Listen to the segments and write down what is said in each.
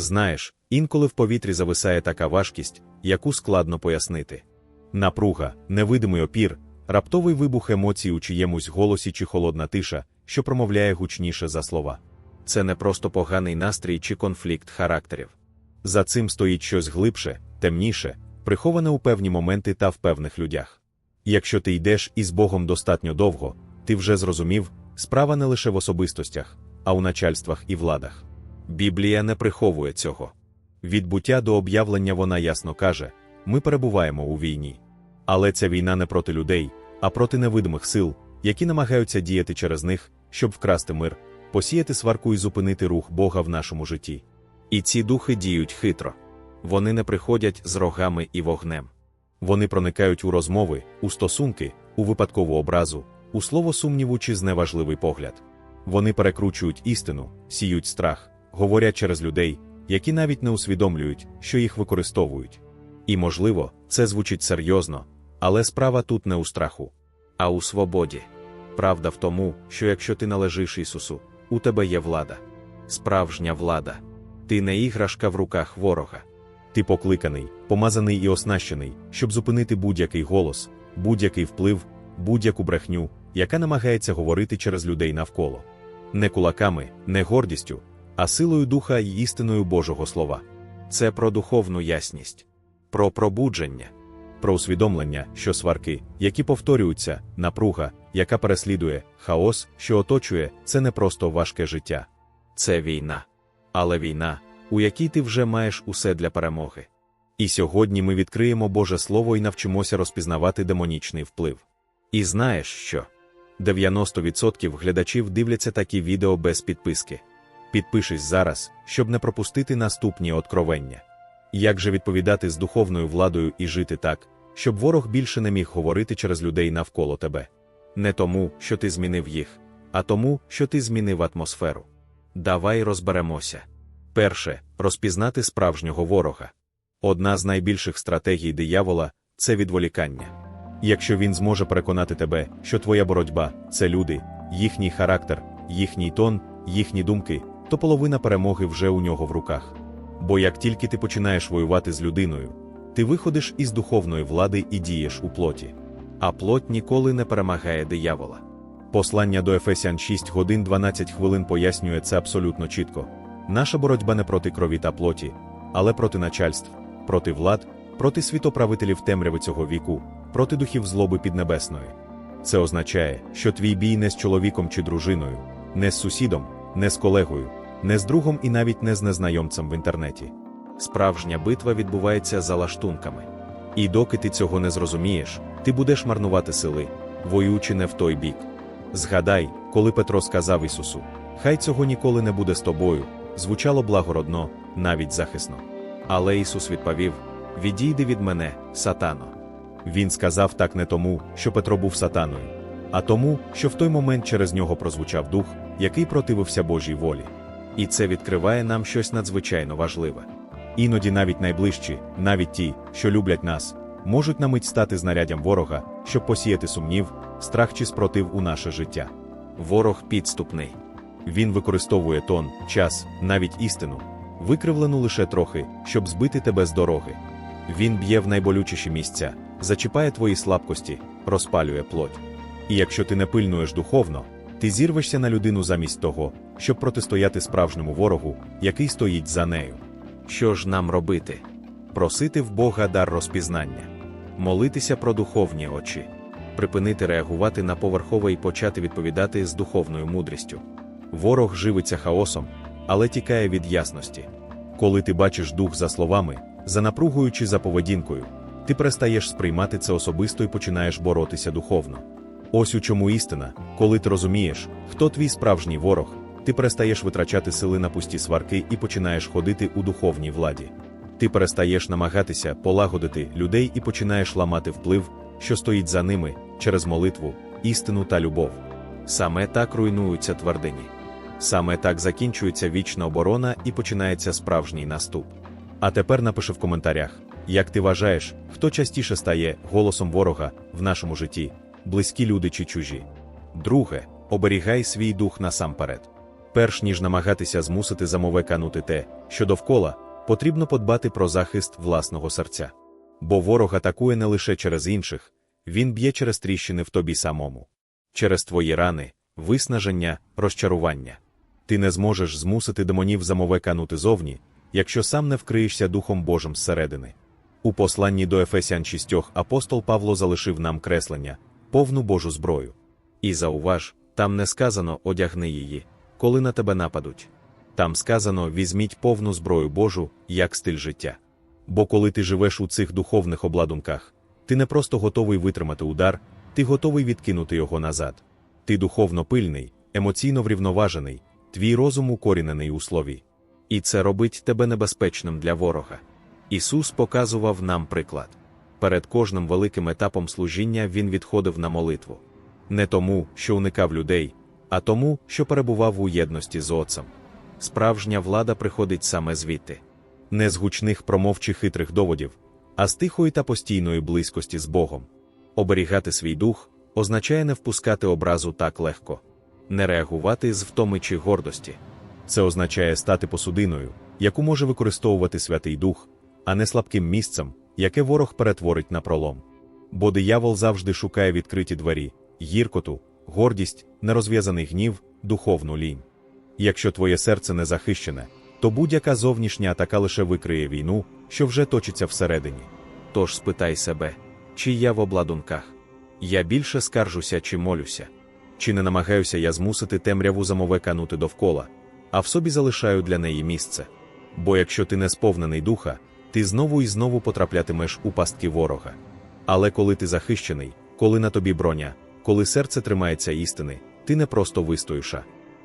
Знаєш, інколи в повітрі зависає така важкість, яку складно пояснити. Напруга, невидимий опір, раптовий вибух емоцій у чиємусь голосі чи холодна тиша, що промовляє гучніше за слова. Це не просто поганий настрій чи конфлікт характерів. За цим стоїть щось глибше, темніше, приховане у певні моменти та в певних людях. Якщо ти йдеш із Богом достатньо довго, ти вже зрозумів, справа не лише в особистостях, а у начальствах і владах. Біблія не приховує цього. Від буття до об'явлення вона ясно каже: ми перебуваємо у війні. Але ця війна не проти людей, а проти невидимих сил, які намагаються діяти через них, щоб вкрасти мир, посіяти сварку і зупинити рух Бога в нашому житті. І ці духи діють хитро. Вони не приходять з рогами і вогнем. Вони проникають у розмови, у стосунки, у випадкову образу, у слово сумніву чи зневажливий погляд. Вони перекручують істину, сіють страх, говорять через людей, які навіть не усвідомлюють, що їх використовують. І, можливо, це звучить серйозно, але справа тут не у страху, а у свободі. Правда в тому, що якщо ти належиш Ісусу, у тебе є влада, справжня влада. Ти не іграшка в руках ворога. Ти покликаний, помазаний і оснащений, щоб зупинити будь-який голос, будь-який вплив, будь-яку брехню, яка намагається говорити через людей навколо. Не кулаками, не гордістю, а силою духа і істиною Божого Слова. Це про духовну ясність, про пробудження, про усвідомлення, що сварки, які повторюються, напруга, яка переслідує, хаос, що оточує, це не просто важке життя. Це війна. Але війна, у якій ти вже маєш усе для перемоги. І сьогодні ми відкриємо Боже Слово і навчимося розпізнавати демонічний вплив. І знаєш що? 90% глядачів дивляться такі відео без підписки. Підпишись зараз, щоб не пропустити наступні откровення. Як же відповідати з духовною владою і жити так, щоб ворог більше не міг говорити через людей навколо тебе? Не тому, що ти змінив їх, а тому, що ти змінив атмосферу. Давай розберемося. Перше розпізнати справжнього ворога. Одна з найбільших стратегій диявола це відволікання. Якщо він зможе переконати тебе, що твоя боротьба це люди, їхній характер, їхній тон, їхні думки, то половина перемоги вже у нього в руках. Бо як тільки ти починаєш воювати з людиною, ти виходиш із духовної влади і дієш у плоті. А плоть ніколи не перемагає диявола. Послання до Ефесян 6 годин 12 хвилин пояснює це абсолютно чітко. Наша боротьба не проти крові та плоті, але проти начальств, проти влад, проти світоправителів темряви цього віку, проти духів злоби піднебесної. Це означає, що твій бій не з чоловіком чи дружиною, не з сусідом, не з колегою, не з другом і навіть не з незнайомцем в інтернеті. Справжня битва відбувається за лаштунками. І доки ти цього не зрозумієш, ти будеш марнувати сили, воюючи не в той бік. Згадай, коли Петро сказав Ісусу: Хай цього ніколи не буде з тобою, звучало благородно, навіть захисно. Але Ісус відповів: Відійди від мене, сатано. Він сказав так не тому, що Петро був сатаною, а тому, що в той момент через нього прозвучав дух, який противився Божій волі. І це відкриває нам щось надзвичайно важливе. Іноді навіть найближчі, навіть ті, що люблять нас, можуть на мить стати знаряддям ворога, щоб посіяти сумнів, страх чи спротив у наше життя. Ворог підступний. Він використовує тон, час, навіть істину, викривлену лише трохи, щоб збити тебе з дороги. Він б'є в найболючіші місця, зачіпає твої слабкості, розпалює плоть. І якщо ти не пильнуєш духовно, ти зірвешся на людину замість того, щоб протистояти справжньому ворогу, який стоїть за нею. Що ж нам робити? Просити в Бога дар розпізнання, молитися про духовні очі, припинити реагувати на поверхове і почати відповідати з духовною мудрістю. Ворог живиться хаосом, але тікає від ясності. Коли ти бачиш дух за словами, за напругою чи за поведінкою, ти перестаєш сприймати це особисто і починаєш боротися духовно. Ось у чому істина, коли ти розумієш, хто твій справжній ворог, ти перестаєш витрачати сили на пусті сварки і починаєш ходити у духовній владі. Ти перестаєш намагатися полагодити людей і починаєш ламати вплив, що стоїть за ними через молитву, істину та любов. Саме так руйнуються твердині. Саме так закінчується вічна оборона і починається справжній наступ. А тепер напиши в коментарях, як ти вважаєш, хто частіше стає голосом ворога в нашому житті, близькі люди чи чужі. Друге, оберігай свій дух насамперед. Перш ніж намагатися змусити замове канути те, що довкола, потрібно подбати про захист власного серця. Бо ворог атакує не лише через інших, він б'є через тріщини в тобі самому, через твої рани, виснаження, розчарування. Ти не зможеш змусити демонів замове канути зовні, якщо сам не вкриєшся Духом Божим зсередини. У посланні до Ефесян 6 апостол Павло залишив нам креслення, повну Божу зброю. І зауваж, там не сказано одягни її, коли на тебе нападуть. Там сказано візьміть повну зброю Божу, як стиль життя. Бо коли ти живеш у цих духовних обладунках, ти не просто готовий витримати удар, ти готовий відкинути його назад. Ти духовно пильний, емоційно врівноважений, твій розум укорінений у слові. І це робить тебе небезпечним для ворога. Ісус показував нам приклад. Перед кожним великим етапом служіння Він відходив на молитву. Не тому, що уникав людей, а тому, що перебував у єдності з Отцем. Справжня влада приходить саме звідти, не з гучних промов чи хитрих доводів, а з тихої та постійної близькості з Богом. Оберігати свій дух означає не впускати образу так легко, не реагувати з втоми чи гордості. Це означає стати посудиною, яку може використовувати Святий Дух, а не слабким місцем, яке ворог перетворить на пролом. Бо диявол завжди шукає відкриті двері, гіркоту, гордість, нерозв'язаний гнів, духовну лінь. Якщо твоє серце не захищене, то будь-яка зовнішня атака лише викриє війну, що вже точиться всередині. Тож спитай себе, чи я в обладунках? Я більше скаржуся чи молюся, чи не намагаюся я змусити темряву замове канути довкола, а в собі залишаю для неї місце. Бо якщо ти не сповнений духа, ти знову і знову потраплятимеш у пастки ворога. Але коли ти захищений, коли на тобі броня, коли серце тримається істини, ти не просто вистоїш,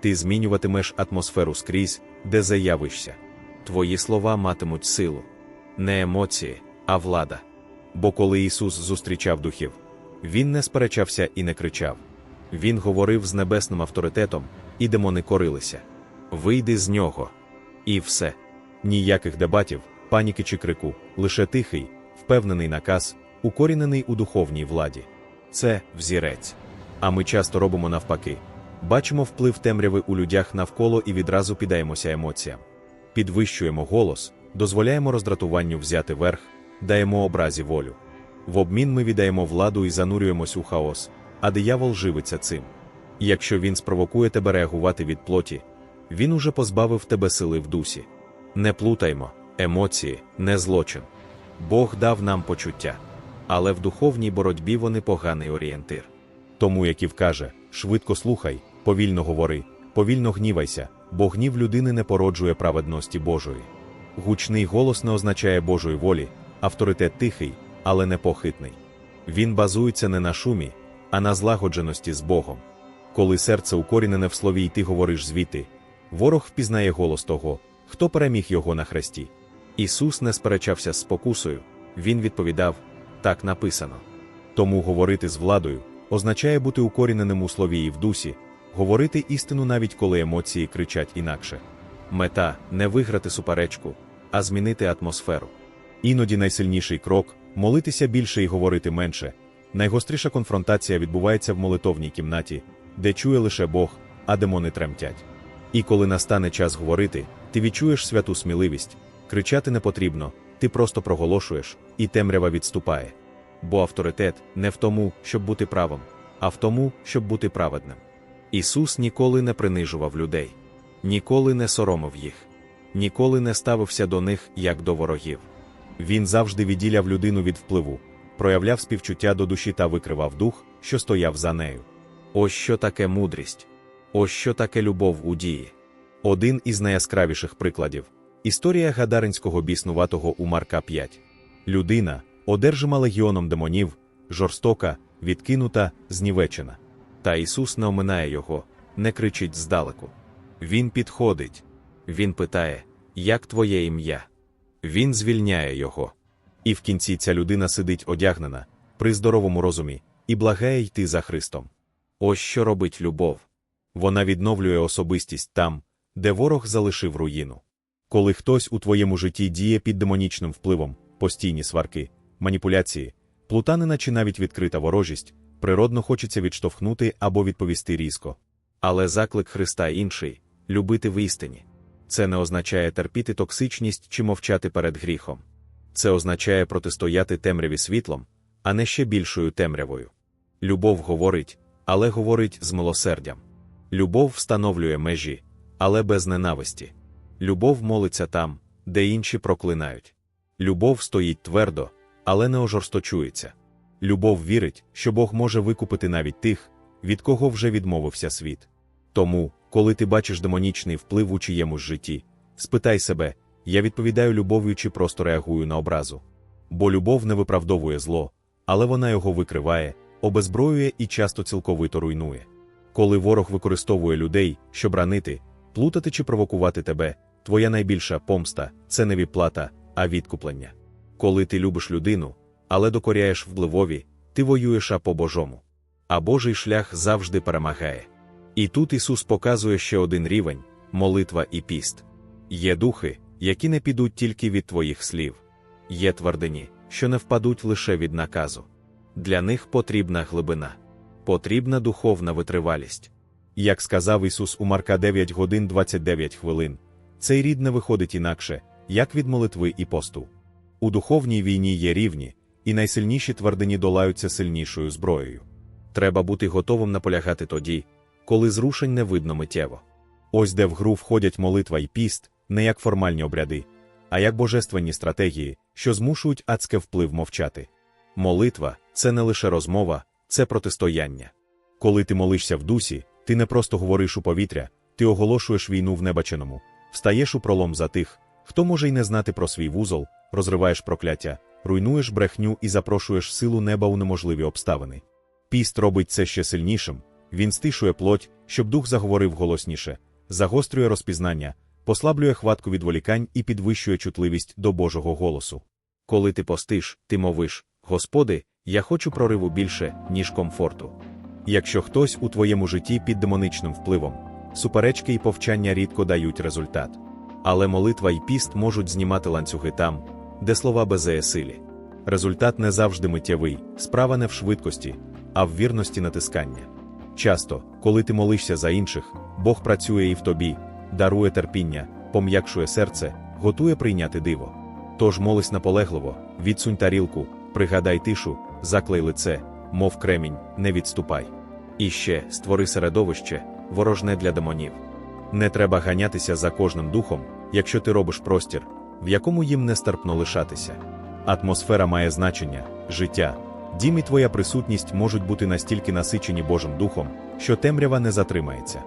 ти змінюватимеш атмосферу скрізь, де заявишся. Твої слова матимуть силу, не емоції, а влада. Бо коли Ісус зустрічав духів, Він не сперечався і не кричав. Він говорив з небесним авторитетом, і демони корилися. Вийди з нього. І все. Ніяких дебатів, паніки чи крику, лише тихий, впевнений наказ, укорінений у духовній владі. Це взірець. А ми часто робимо навпаки. Бачимо вплив темряви у людях навколо і відразу піддаємося емоціям. Підвищуємо голос, дозволяємо роздратуванню взяти верх, даємо образі волю. В обмін ми віддаємо владу і занурюємось у хаос, а диявол живиться цим. Якщо він спровокує тебе реагувати від плоті, він уже позбавив тебе сили в дусі. Не плутаймо, емоції, не злочин. Бог дав нам почуття, але в духовній боротьбі вони поганий орієнтир. Тому, як і вкаже, швидко слухай, повільно говори, повільно гнівайся, бо гнів людини не породжує праведності Божої. Гучний голос не означає Божої волі, авторитет тихий, але непохитний. Він базується не на шумі, а на злагодженості з Богом. Коли серце укорінене в слові, і ти говориш звідти, ворог впізнає голос того, хто переміг його на хресті. Ісус не сперечався з спокусою, Він відповідав так написано. Тому говорити з владою означає бути укоріненим у слові і в дусі, говорити істину навіть коли емоції кричать інакше. Мета не виграти суперечку, а змінити атмосферу. Іноді найсильніший крок молитися більше і говорити менше. Найгостріша конфронтація відбувається в молитовній кімнаті, де чує лише Бог, а демони тремтять. І коли настане час говорити, ти відчуєш святу сміливість, кричати не потрібно, ти просто проголошуєш, і темрява відступає. Бо авторитет не в тому, щоб бути правим, а в тому, щоб бути праведним. Ісус ніколи не принижував людей, ніколи не соромив їх, ніколи не ставився до них як до ворогів. Він завжди відділяв людину від впливу, проявляв співчуття до душі та викривав дух, що стояв за нею. Ось що таке мудрість, ось що таке любов у дії. Один із найяскравіших прикладів історія гадаринського біснуватого у Марка 5. Людина, одержима легіоном демонів, жорстока, відкинута, знівечена. Та Ісус не оминає його, не кричить здалеку. Він підходить, Він питає, як твоє ім'я? Він звільняє його. І в кінці ця людина сидить одягнена, при здоровому розумі, і благає йти за Христом. Ось що робить любов. Вона відновлює особистість там, де ворог залишив руїну. Коли хтось у твоєму житті діє під демонічним впливом, постійні сварки, маніпуляції, плутанина чи навіть відкрита ворожість, природно хочеться відштовхнути або відповісти різко. Але заклик Христа інший любити в істині. Це не означає терпіти токсичність чи мовчати перед гріхом. Це означає протистояти темряві світлом, а не ще більшою темрявою. Любов говорить, але говорить з милосердям. Любов встановлює межі, але без ненависті. Любов молиться там, де інші проклинають. Любов стоїть твердо, але не ожорсточується. Любов вірить, що Бог може викупити навіть тих, від кого вже відмовився світ. Тому, коли ти бачиш демонічний вплив у чиємусь житті, спитай себе, я відповідаю любов'ю чи просто реагую на образу. Бо любов не виправдовує зло, але вона його викриває, обезброює і часто цілковито руйнує. Коли ворог використовує людей, щоб ранити, плутати чи провокувати тебе, твоя найбільша помста це не відплата, а відкуплення. Коли ти любиш людину, але докоряєш впливові, ти воюєш по Божому. А Божий шлях завжди перемагає. І тут Ісус показує ще один рівень молитва і піст. Є духи, які не підуть тільки від твоїх слів, є твердині, що не впадуть лише від наказу. Для них потрібна глибина, потрібна духовна витривалість. Як сказав Ісус у Марка 9 годин 29 хвилин, цей рід не виходить інакше, як від молитви і посту. У духовній війні є рівні, і найсильніші твердині долаються сильнішою зброєю. Треба бути готовим наполягати тоді, коли зрушень не видно миттєво. Ось де в гру входять молитва і піст, не як формальні обряди, а як божественні стратегії, що змушують адське вплив мовчати. Молитва це не лише розмова, це протистояння. Коли ти молишся в дусі, ти не просто говориш у повітря, ти оголошуєш війну в небаченому, встаєш у пролом за тих, хто може й не знати про свій вузол, розриваєш прокляття, руйнуєш брехню і запрошуєш силу неба у неможливі обставини. Піст робить це ще сильнішим, він стишує плоть, щоб дух заговорив голосніше, загострює розпізнання, послаблює хватку відволікань і підвищує чутливість до Божого голосу. Коли ти постиш, ти мовиш, Господи, я хочу прориву більше, ніж комфорту. Якщо хтось у твоєму житті під демоничним впливом, суперечки і повчання рідко дають результат. Але молитва і піст можуть знімати ланцюги там, де слова безеє силі. Результат не завжди миттєвий, справа не в швидкості, а в вірності натискання. Часто, коли ти молишся за інших, Бог працює і в тобі, дарує терпіння, пом'якшує серце, готує прийняти диво. Тож молись наполегливо, відсунь тарілку, пригадай тишу, заклей лице, мов кремінь, не відступай. І ще створи середовище, ворожне для демонів. Не треба ганятися за кожним духом, якщо ти робиш простір, в якому їм нестерпно лишатися. Атмосфера має значення, життя, дім і твоя присутність можуть бути настільки насичені Божим Духом, що темрява не затримається.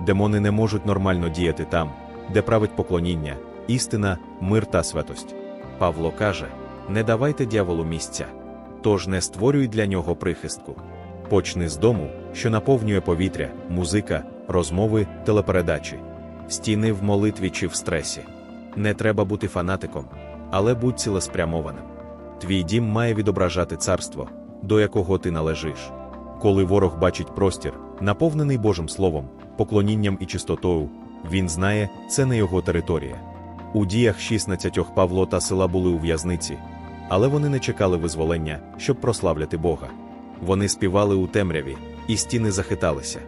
Демони не можуть нормально діяти там, де править поклоніння, істина, мир та святость. Павло каже: не давайте дяволу місця, тож не створюй для нього прихистку. Почни з дому, що наповнює повітря, музика, розмови, телепередачі, стіни в молитві чи в стресі. Не треба бути фанатиком, але будь цілеспрямованим. Твій дім має відображати царство, до якого ти належиш. Коли ворог бачить простір, наповнений Божим Словом, поклонінням і чистотою, він знає, це не його територія. У діях 16 Павло та села були у в'язниці, але вони не чекали визволення, щоб прославляти Бога. Вони співали у темряві, і стіни захиталися.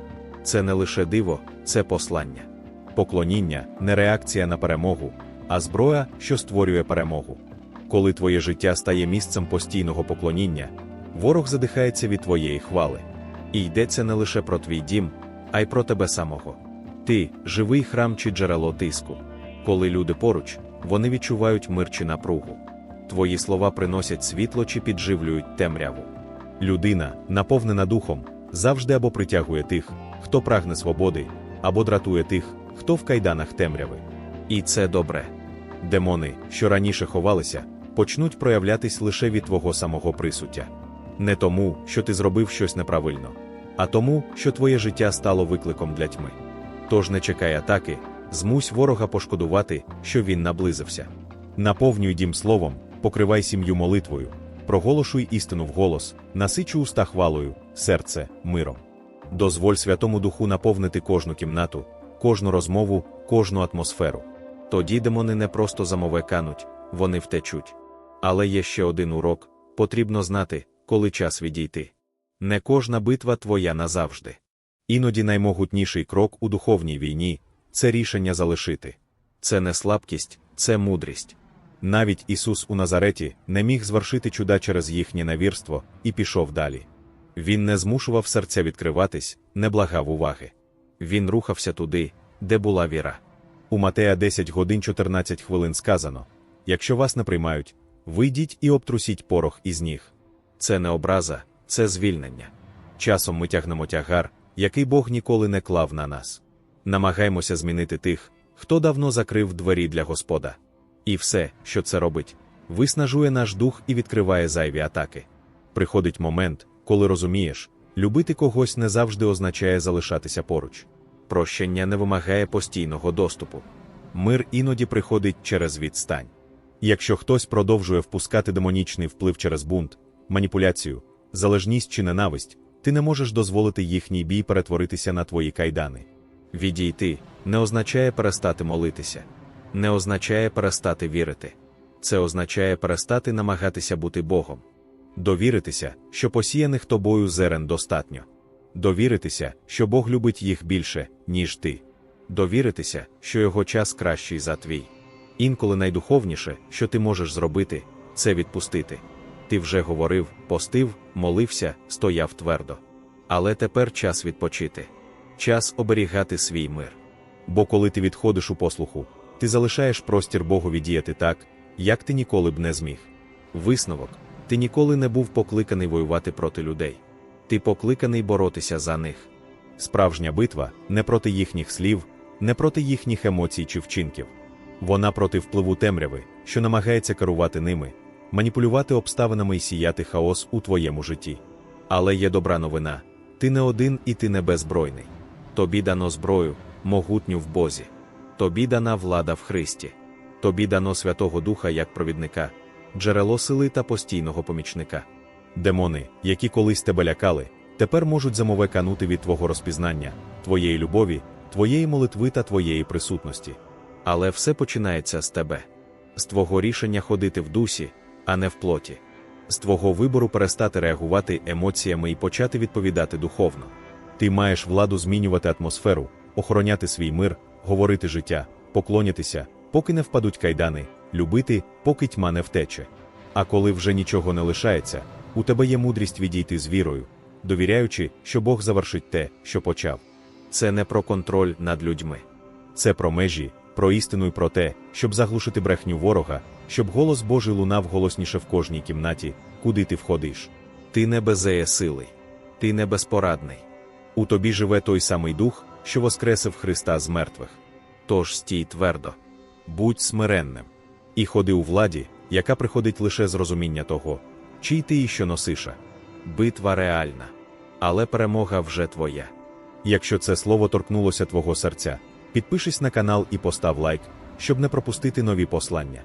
Це не лише диво, це послання. Поклоніння не реакція на перемогу, а зброя, що створює перемогу. Коли твоє життя стає місцем постійного поклоніння, ворог задихається від твоєї хвали. І йдеться не лише про твій дім, а й про тебе самого. Ти живий храм чи джерело тиску. Коли люди поруч, вони відчувають мир чи напругу. Твої слова приносять світло чи підживлюють темряву. Людина, наповнена духом, завжди або притягує тих, хто прагне свободи, або дратує тих, хто в кайданах темряви. І це добре. Демони, що раніше ховалися, почнуть проявлятись лише від твого самого присуття. Не тому, що ти зробив щось неправильно, а тому, що твоє життя стало викликом для тьми. Тож не чекай атаки, змусь ворога пошкодувати, що він наблизився. Наповнюй дім словом, покривай сім'ю молитвою, проголошуй істину вголос, насичу уста хвалою, серце миром. Дозволь Святому Духу наповнити кожну кімнату, кожну розмову, кожну атмосферу. Тоді демони не просто замове кануть, вони втечуть. Але є ще один урок потрібно знати, коли час відійти. Не кожна битва твоя назавжди. Іноді наймогутніший крок у духовній війні це рішення залишити. Це не слабкість, це мудрість. Навіть Ісус у Назареті не міг звершити чуда через їхнє навірство і пішов далі. Він не змушував серця відкриватись, не благав уваги. Він рухався туди, де була віра. У Матея 10 годин 14 хвилин сказано: якщо вас не приймають, вийдіть і обтрусіть порох із ніг. Це не образа, це звільнення. Часом ми тягнемо тягар, який Бог ніколи не клав на нас. Намагаємося змінити тих, хто давно закрив двері для Господа. І все, що це робить, виснажує наш дух і відкриває зайві атаки. Приходить момент, коли розумієш, любити когось не завжди означає залишатися поруч. Прощення не вимагає постійного доступу. Мир іноді приходить через відстань. Якщо хтось продовжує впускати демонічний вплив через бунт, маніпуляцію, залежність чи ненависть, ти не можеш дозволити їхній бій перетворитися на твої кайдани. Відійти не означає перестати молитися, не означає перестати вірити. Це означає перестати намагатися бути Богом. Довіритися, що посіяних тобою зерен достатньо. Довіритися, що Бог любить їх більше, ніж ти. Довіритися, що його час кращий за твій. Інколи найдуховніше, що ти можеш зробити, це відпустити. Ти вже говорив, постив, молився, стояв твердо. Але тепер час відпочити, час оберігати свій мир. Бо коли ти відходиш у послуху, ти залишаєш простір Богові діяти так, як ти ніколи б не зміг. Висновок ти ніколи не був покликаний воювати проти людей. Ти покликаний боротися за них. Справжня битва не проти їхніх слів, не проти їхніх емоцій чи вчинків. Вона проти впливу темряви, що намагається керувати ними, маніпулювати обставинами і сіяти хаос у твоєму житті. Але є добра новина ти не один і ти не беззбройний. Тобі дано зброю, могутню в Бозі. Тобі дана влада в Христі. Тобі дано Святого Духа як провідника, джерело сили та постійного помічника. Демони, які колись тебе лякали, тепер можуть замовеканути від твого розпізнання, твоєї любові, твоєї молитви та твоєї присутності. Але все починається з тебе, з твого рішення ходити в дусі, а не в плоті, з твого вибору перестати реагувати емоціями і почати відповідати духовно. Ти маєш владу змінювати атмосферу, охороняти свій мир, говорити життя, поклонятися, поки не впадуть кайдани, любити, поки тьма не втече. А коли вже нічого не лишається, у тебе є мудрість відійти з вірою, довіряючи, що Бог завершить те, що почав. Це не про контроль над людьми, це про межі, про істину і про те, щоб заглушити брехню ворога, щоб голос Божий лунав голосніше в кожній кімнаті, куди ти входиш. Ти не безеє сили, ти не безпорадний. У тобі живе той самий дух, що воскресив Христа з мертвих. Тож стій твердо, будь смиренним і ходи у владі, яка приходить лише з розуміння того, чий ти і що носиша. Битва реальна, але перемога вже твоя. Якщо це слово торкнулося твого серця, підпишись на канал і постав лайк, щоб не пропустити нові послання.